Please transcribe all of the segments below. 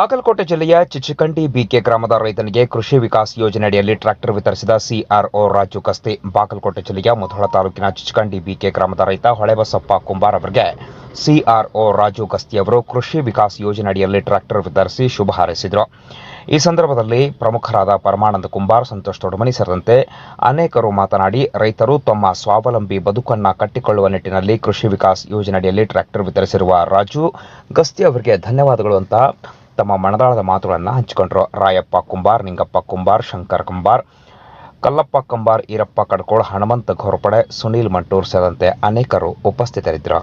ಬಾಗಲಕೋಟೆ ಜಿಲ್ಲೆಯ ಚಿಚಕಂಡಿ ಬಿಕೆ ಗ್ರಾಮದ ರೈತನಿಗೆ ಕೃಷಿ ವಿಕಾಸ್ ಯೋಜನೆಯಡಿಯಲ್ಲಿ ಟ್ರ್ಯಾಕ್ಟರ್ ವಿತರಿಸಿದ ಸಿಆರ್ಒ ರಾಜು ಕಸ್ತಿ. ಬಾಗಲಕೋಟೆ ಜಿಲ್ಲೆಯ ಮುಧೋಳ ತಾಲೂಕಿನ ಚಿಚಕಂಡಿ ಬಿಕೆ ಗ್ರಾಮದ ರೈತ ಹೊಳೆಬಸಪ್ಪ ಕುಂಬಾರ್ ಅವರಿಗೆ ಸಿಆರ್ಒ ರಾಜು ಕಸ್ತಿ ಅವರು ಕೃಷಿ ವಿಕಾಸ್ ಯೋಜನೆಯಡಿಯಲ್ಲಿ ಟ್ರ್ಯಾಕ್ಟರ್ ವಿತರಿಸಿ ಶುಭ ಹಾರೈಸಿದರು. ಈ ಸಂದರ್ಭದಲ್ಲಿ ಪ್ರಮುಖರಾದ ಪರಮಾನಂದ ಕುಂಬಾರ್, ಸಂತೋಷ್ ದೊಡ್ಡಮನಿ ಸೇರಿದಂತೆ ಅನೇಕರು ಮಾತನಾಡಿ ರೈತರು ತಮ್ಮ ಸ್ವಾವಲಂಬಿ ಬದುಕನ್ನ ಕಟ್ಟಿಕೊಳ್ಳುವ ನಿಟ್ಟಿನಲ್ಲಿ ಕೃಷಿ ವಿಕಾಸ್ ಯೋಜನೆಯಡಿಯಲ್ಲಿ ಟ್ರ್ಯಾಕ್ಟರ್ ವಿತರಿಸಿರುವ ರಾಜು ಗಸ್ತಿ ಅವರಿಗೆ ಧನ್ಯವಾದಗಳು ಅಂತ ತಮ್ಮ ಮನದಾಳದ ಮಾತುಗಳನ್ನು ಹಂಚಿಕೊಂಡರು. ರಾಯಪ್ಪ ಕುಂಬಾರ್, ನಿಂಗಪ್ಪ ಕುಂಬಾರ್, ಶಂಕರ್ ಕುಂಬಾರ್, ಕಲ್ಲಪ್ಪ ಕಂಬಾರ್, ಈರಪ್ಪ ಕಡ್ಕೋಳ್, ಹನುಮಂತ ಘೋರ್ಪಡೆ, ಸುನೀಲ್ ಮಂಟೂರ್ ಸೇರಿದಂತೆ ಅನೇಕರು ಉಪಸ್ಥಿತರಿದ್ದರು.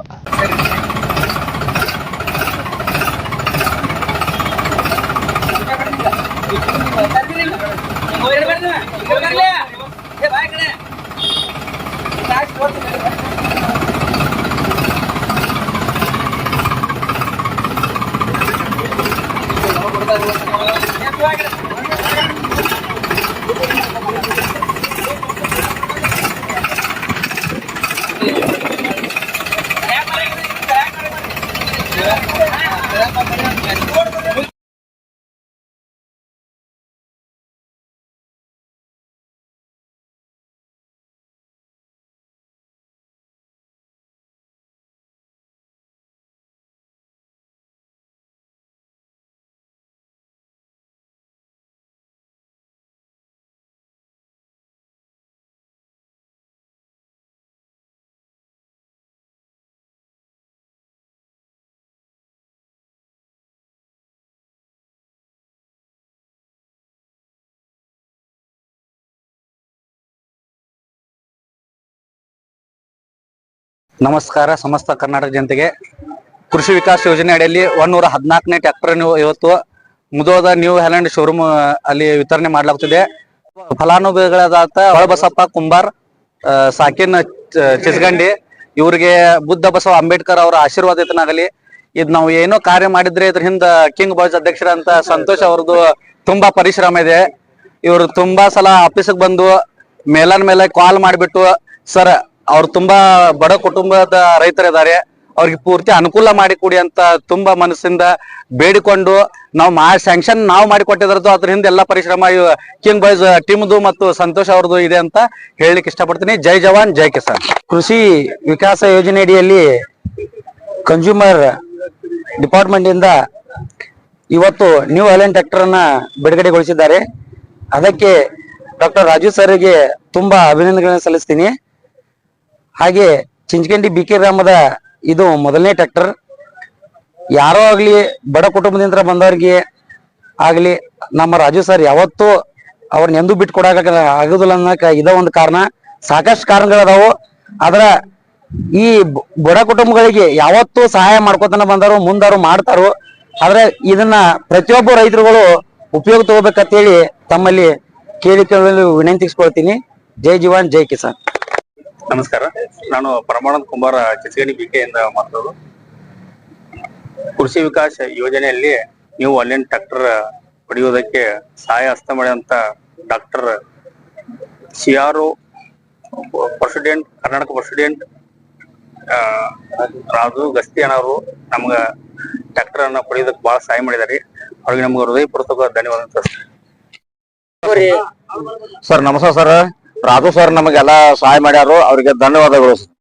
Thank you. ನಮಸ್ಕಾರ, ಸಮಸ್ತ ಕರ್ನಾಟಕ ಜನತೆಗೆ. ಕೃಷಿ ವಿಕಾಸ ಯೋಜನೆ ಅಡಿಯಲ್ಲಿ ಒಂದೂರ ಹದಿನಾಲ್ಕನೇ ಟ್ರ್ಯಾಕ್ಟರ್ ನೀವು ಇವತ್ತು ಮುದೋದ ನ್ಯೂ ಹ್ಯಾಲೆಂಡ್ ಶೋರೂಮ್ ಅಲ್ಲಿ ವಿತರಣೆ ಮಾಡಲಾಗುತ್ತಿದೆ. ಫಲಾನುಭವಿಗಳಾದ ಹೊಳಬಸಪ್ಪ ಕುಂಬಾರ್ ಸಾಕಿನ್ ಚಿಸ್ಗಂಡಿ, ಇವರಿಗೆ ಬುದ್ಧ ಬಸವ ಅಂಬೇಡ್ಕರ್ ಅವರ ಆಶೀರ್ವಾದಿತನಾಗಲಿ ಇದು ನಾವು ಏನೋ ಕಾರ್ಯ ಮಾಡಿದ್ರೆ ಇದ್ರ ಹಿಂದ ಕಿಂಗ್ ಬಾಯ್ಸ್ ಅಧ್ಯಕ್ಷರಂತ ಸಂತೋಷ್ ಅವ್ರದ್ದು ತುಂಬಾ ಪರಿಶ್ರಮ ಇದೆ. ಇವರು ತುಂಬಾ ಸಲ ಆಫೀಸಿಗೆ ಬಂದು ಮೇಲನ್ ಮೇಲೆ ಕಾಲ್ ಮಾಡಿಬಿಟ್ಟು, ಸರ್ ಅವ್ರು ತುಂಬಾ ಬಡ ಕುಟುಂಬದ ರೈತರಿದ್ದಾರೆ. ಅವ್ರಿಗೆ ಪೂರ್ತಿ ಅನುಕೂಲ ಮಾಡಿ ಕೊಡಿ ಅಂತ ತುಂಬಾ ಮನಸ್ಸಿಂದ ಬೇಡಿಕೊಂಡು ನಾವು ಮಾ ಸ್ಯಾಂಕ್ಷನ್ ನಾವು ಮಾಡಿಕೊಟ್ಟಿದ್ರದ್ದು ಅದ್ರ ಹಿಂದೆ ಎಲ್ಲಾ ಪರಿಶ್ರಮ ಕಿಂಗ್ ಬಾಯ್ಸ್ ಟೀಮ್ದು ಮತ್ತು ಸಂತೋಷ್ ಅವ್ರದ್ದು ಇದೆ ಅಂತ ಹೇಳಲಿಕ್ಕೆ ಇಷ್ಟಪಡ್ತೀನಿ. ಜೈ ಜವಾನ್, ಜೈ ಕಿಸಾನ್. ಕೃಷಿ ವಿಕಾಸ ಯೋಜನೆ ಅಡಿಯಲ್ಲಿ ಕನ್ಸ್ಯೂಮರ್ ಡಿಪಾರ್ಟ್ಮೆಂಟ್ ಇಂದ ಇವತ್ತು ನ್ಯೂ ಐಲೆನ್ ಟ್ರ್ಯಾಕ್ಟರ್ ಅನ್ನ ಬಿಡುಗಡೆಗೊಳಿಸಿದ್ದಾರೆ. ಅದಕ್ಕೆ ಡಾಕ್ಟರ್ ರಾಜು ಸರ್ಗೆ ತುಂಬಾ ಅಭಿನಂದನೆಗಳನ್ನು ಸಲ್ಲಿಸ್ತೀನಿ. ಹಾಗೆ ಚಿಂಚಕಂಡಿ ಬಿ ಕೆ ಗ್ರಾಮದ ಇದು ಮೊದಲನೇ ಟ್ರ್ಯಾಕ್ಟರ್ ಯಾರೋ ಆಗಲಿ, ಬಡ ಕುಟುಂಬದಿಂದ ಬಂದವ್ರಿಗೆ ಆಗಲಿ, ನಮ್ಮ ರಾಜು ಸರ್ ಯಾವತ್ತೂ ಅವ್ರನ್ನ ಎಂದೂ ಬಿಟ್ಟು ಕೊಡಕ ಆಗುದಿಲ್ಲ ಅನ್ನಕ ಇದ ಒಂದು ಕಾರಣ. ಸಾಕಷ್ಟು ಕಾರಣಗಳದಾವು. ಆದ್ರ ಈ ಬಡ ಕುಟುಂಬಗಳಿಗೆ ಯಾವತ್ತೂ ಸಹಾಯ ಮಾಡ್ಕೊತನ ಬಂದಾರು ಮುಂದಾರು ಮಾಡ್ತಾರು. ಆದ್ರೆ ಇದನ್ನ ಪ್ರತಿಯೊಬ್ಬ ರೈತರುಗಳು ಉಪಯೋಗ ತಗೋಬೇಕಂತೇಳಿ ತಮ್ಮಲ್ಲಿ ಕೇಳಿಕೊಳ್ಳಲು ವಿನಂತಿಸ್ಕೊಳ್ತೀನಿ. ಜೈ ಜವಾನ್, ಜೈ ಕಿಸಾನ್. ನಮಸ್ಕಾರ. ನಾನು ಪರಮಾನಂದ ಕುಮಾರ್ ಬಿಕೆ ಬಿಕೆಯಿಂದ ಮಾತಾಡೋದು. ಕೃಷಿ ವಿಕಾಸ ಯೋಜನೆಯಲ್ಲಿ ನೀವು ಅಲ್ಲಿನ ಟ್ರ್ಯಾಕ್ಟರ್ ಪಡೆಯುವುದಕ್ಕೆ ಸಹಾಯ ಹಸ್ತ ಮಾಡಿದಂತ doctor C R president, Karnataka president Raju Gasti ಅನ್ನೋರು ನಮ್ಗ ಟ್ರ್ಯಾಕ್ಟರ್ ಅನ್ನ ಪಡೆಯೋದಕ್ಕೆ ಬಹಳ ಸಹಾಯ ಮಾಡಿದ್ದಾರೆ. ಅವ್ರಿಗೆ ನಮ್ಗೆ ಹೃದಯಪೂರ್ವಕ ಧನ್ಯವಾದ. ಸರ್, ನಮಸ್ಕಾರ ಸರ್. ರಾಜು ಸರ್ ನಮಗೆಲ್ಲ ಸಹಾಯ ಮಾಡ್ಯಾರು. ಅವರಿಗೆ ಧನ್ಯವಾದಗಳು